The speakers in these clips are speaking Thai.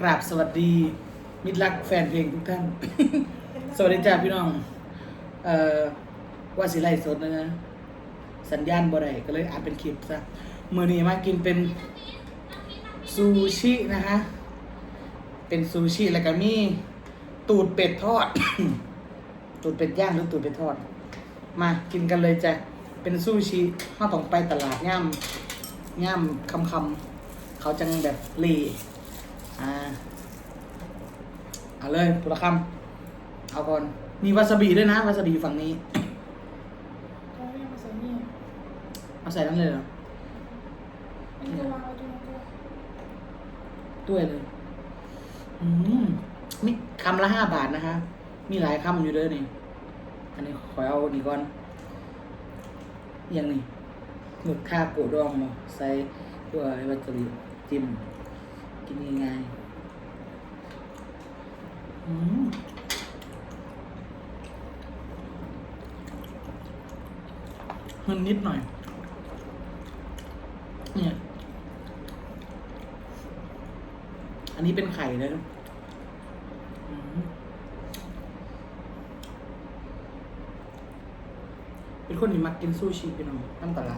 กราบสวัสดี มิตรรักแฟนเพลงทุกท่าน สวัสดีจ้าพี่น้อง เอ่อว่าสิไลสดนะนะ สัญญาณบ่ได้ก็เลยอาจเป็นคลิปซะมือนี้มากินเป็นซูชินะคะเป็นซูชิแล้วก็มีตูดเป็ดทอด ตูดเป็ดย่างหรือตูดเป็ดทอด มากินกันเลยจ้ะเป็นซูชิข้าวต้องไปตลาดย่ำย่ำคำคำเขาจังแบบเล อ่าเอาเลยตุละคำเอาก่อนมีวาซาบิด้วยนะวาซาบิอยู่ฝั่งนี้เขาเรียกมาใส่นี่เอาใส่นั้นเลยเหรออันนี้ก็วางไว้ตรงนั้นก็ด้วยเลย อืมนี่คำละห้าบาทนะคะ มีหลายคำอยู่เด้อนี่ อันนี้ขอเอาดีก่อนอย่างนี้หมึกทาโกะดองมาใส่ตัววาซาบิจิ้ม กินง่ายๆอืมมันนิดหน่อย เนี่ย อันนี้เป็นไข่เลยนะเป็นคนที่มักกินซูชิพี่น้องตั้งตลา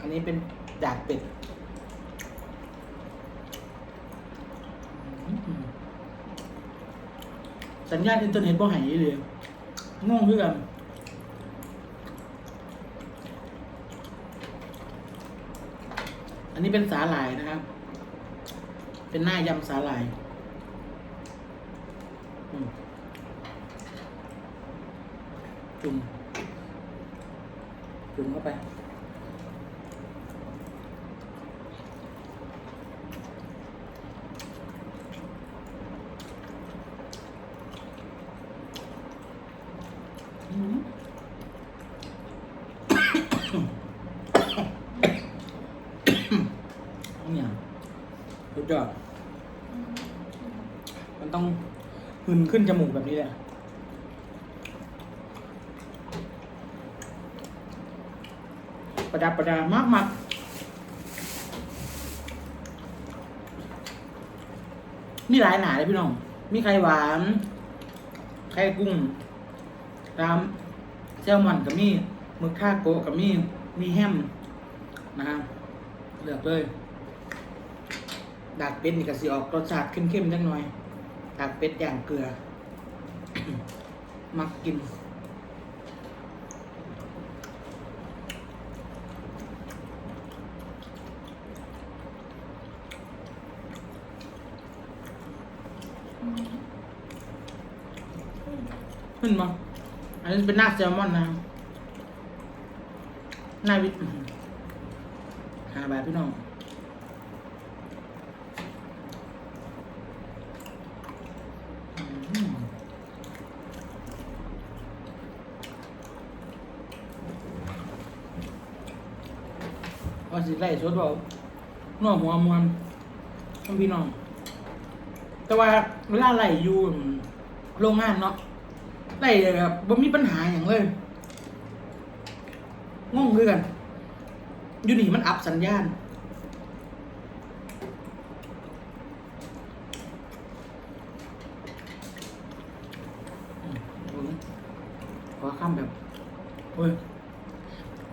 อันนี้เป็นดาดเป็ดอืม สัญญาณอินเทอร์เน็ตบ่หายเลยงงด้วยกันอันนี้เป็นสาหร่ายนะครับ เป็นหน้ายำสาหร่ายจุ่มจุ่มเข้าไป อืม เนี่ยสุ ดยอด มันต้องหึนขึ้นจมูกแบบนี้เลยประดับประดามากมากมีหลายหนาเลยพี่น้อง มีไข่หวาน ไข่กุ้งรามแซลมอนกับมีหมึกทาโกะกับมีมีแฮมนะครับเลือกเลย ดากเป็ดนี่ก็สิออกรสชาติเข้มๆจังหน่อย ดากเป็ดย่างเกลือ มักกิน ขึ้นมาอันนี้เป็นหน้าแซลมอนนะหน้าวิทหาบาทพี่น้อง อืม ว่าสิไล่สดบอกนัวหัวมวนท่านพี่น้อง แต่ว่าเวลาไล่อยู่โรงงานเนาะไล่แบบบ่มีปัญหาอย่างเลยงงคือกันอยู่นี่มันอับสัญญาณขอข้ามแบบโอ้ย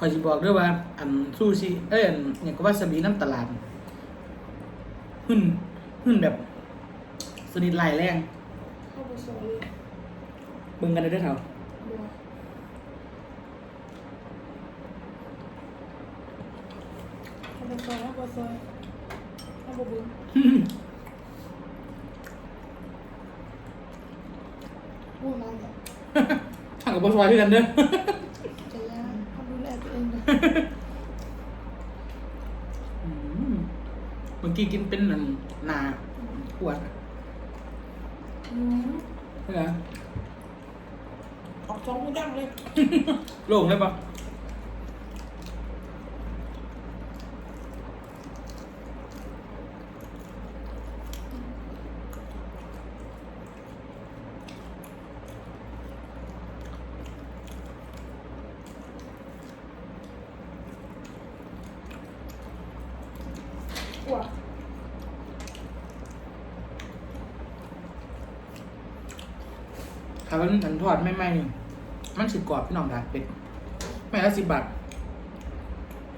อยจะบอกด้วยว่า อันซูชิเอ้ยอันเนี่ยก็ว่าสบีน้ำตลาดหึ่นหึ่นแบบ สนิทลายแรงเข้าไปซอยเลยเบิ่งกันได้ด้วยเถอะบัวเข้าไปซอยเข้าไปซอยเข้าไปบุ้งพูดมาเนี่ย ทางกับบอสวายด้วยกันเด้อ กี้กินเป็นหนึ่งนาขวดนี่นะออกท้องกูดังเลย โล่งเลยปะ我。 ถ้ามันมันทอดไม่ไหม้นี่มันสิกรอบพี่น้องดาดเป็ดแม่ละสิบบาท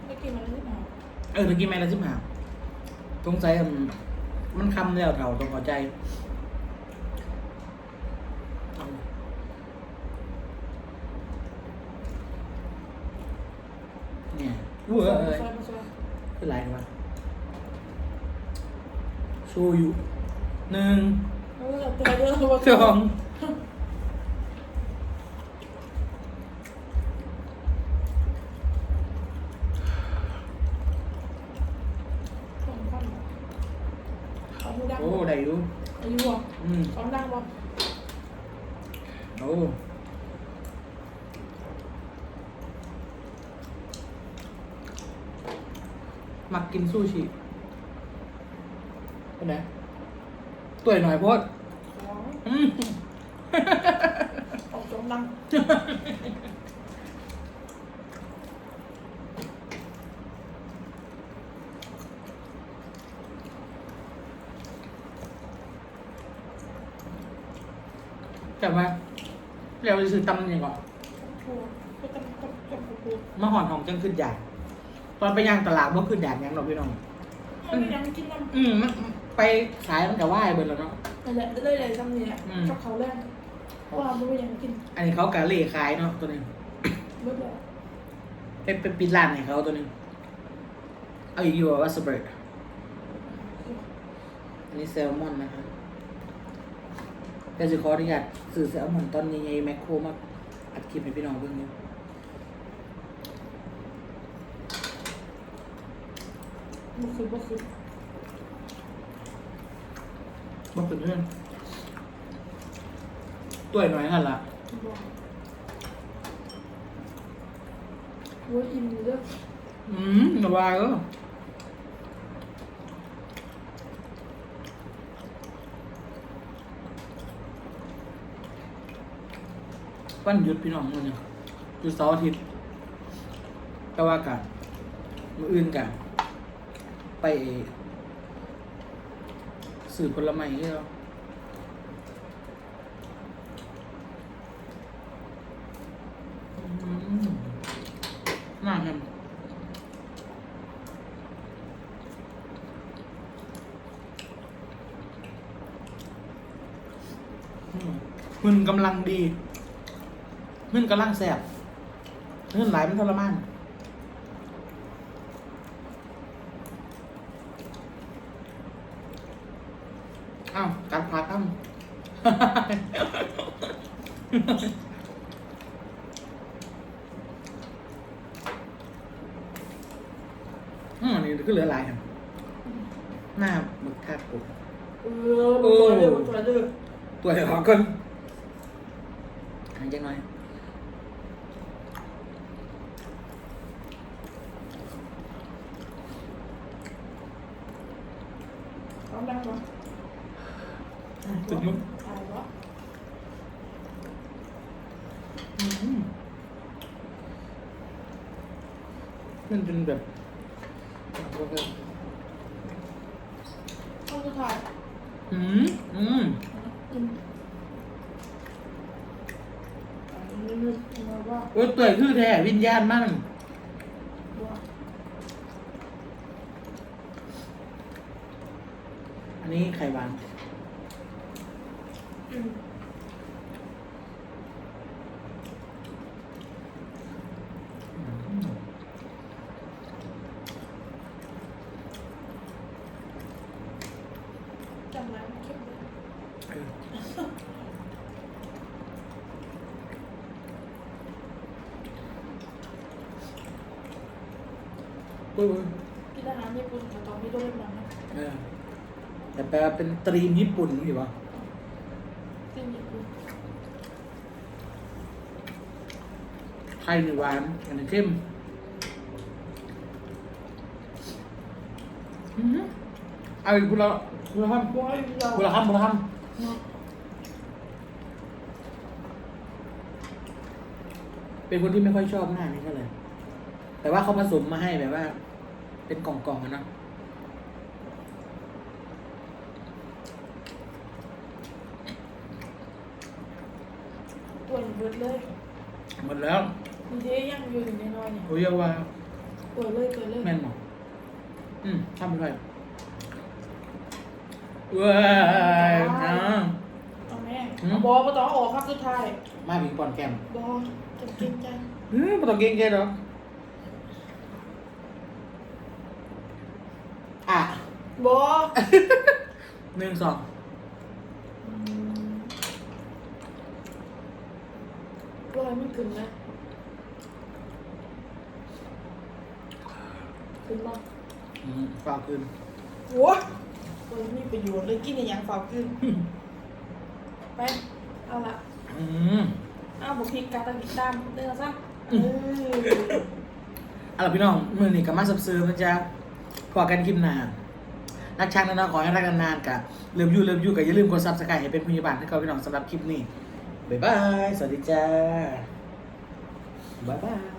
ไม่กินมันไม่หอมเออตะกี้แม่ละสิบห้าสงสัยอืมมันคำแล้วเท่าต้องเข้าใจเอาเนี่ยเว้ซอยยซอยมาซอยคืออะไรวะโชยุหนึ่งเออตัวเดียวตัวสอง สองพันเอามือดัง โอ้ได้อยู่ อายุอะ อืม สองดังบ่ โอ้ มักกินซูชิเป็นไงตัวหน่อยโพดสองอืมออกสองดังแต่ว่าเรียกว่าซื้อตำยังก่อนถูกก็ต้องต้องต้องถูกมาหอนของจังขึ้นใหญ่ ตอนไปย่างตลาดว่าขึ้นแดดยังเราพี่น้อง มันยังกินน้ำอืมมันไปขายมันกับว่ายเบิดแล้วเนาะนั่นแหละเลยเลยซ้ำนี่แหละอืม กับเขาแรกเพราะว่ามันไม่ยังกินอันนี้เขากะเล่ขายเนาะตัวนี้เบิดแล้วเป็นเป็นปิดร้านให้เขาตัวนี้เอาอีกอยู่ว่าสเบิร์ดอันนี้แซลมอนนะคะแต่สิขออนุญาตสื่อแซลมอนตอนนี้ไงแมคโครมาอัดคลิปให้พี่น้องเบิ่งอยู่ มันคือมันคือบ่เป็นเพื่อนตัวหน่อยนั่นล่ะบอกว่าอิ่มอยู่เด้ออืมระบายเออวันหยุดพี่น้องมื้อนี้หยุดเสาร์อาทิตย์ก็ว่ากันมื้ออื่นกัน ไปสื่อผลไม้ที่เราอืมน่าครับอืมมันกำลังดีมันกำลังแสบเงื่อนไหลายมันทรมาน อ้าวกัดพักอ้ำอืมนี่ก็เหลือหลายครับหน้าหมึกทาโกะเออตัวเด้อตัวเด้อตัวเดียวก่อนหายใจหน่อยสองดังบ่ ตึกมึงตายบ่อืมมันเป็นแบบต้องจะถ่ายอืมอืมอิ่มอันนี้นึกมาว่าโอ้ยเตื่อยคือแท้วิญญาณมั่นว่าอันนี้ไข่หวาน อืม อืม จำร้านเข้มเลย เออ โอ้ยกินอาหารญี่ปุ่นแต่ตอนนี้ต้องเล่นหนังนะเออแต่แปลว่าเป็นตรีมญี่ปุ่นอยู่ปะกินญี่ปุ่นไทยนี่หวานอันนี้เข้มอือหือเอาอีกคุณละคุณละคำบัวอยู่เราคุณละคำคุณละคเนาะำเป็นคนที่ไม่ค่อยชอบหน้านี้เท่าไหร่ แต่ว่าเขาผสมมาให้แบบว่า เป็นกล่องๆอะเนาะบิดเลยหมดแล้วมีเทยังอยู่ถึงในน้อยเนี่ยโอ้ยว่าเปิดเลยเปิดเลยแม่นหมออืมทำไปเลยว้ายนะเอาแม่อืมเอาบอมาต้องเอาออกครับสุดท้ายมาพิงปอนแก้มบอจะกินใจอืมไม่ต้องเก่งแค่หรอกอะ บอหนึ่งสองรอยมันขึ้นนะขึ้นมาอืมฝากคืนหัวโอ้ยมีประโยชน์เลยกินในอย่างฝากขึ้น ไป เอาละอืมเอาบุกพริกกาตะกิดามเดินซะเออเอาล่ะพี่น้อง มือนี่กับมาสับซื้อมันจะพอกันคลิปหน้า นักช่างนะเนาะขอให้รักกันนานๆกับเริ่มยู่เริ่มยู่กับอย่าลืมกดซับสไครต์ให้เป็นพยาบาลให้กับพี่น้องสำหรับคลิปนี้บ๊ายบาย สวัสดีจ้าบ๊ายบาย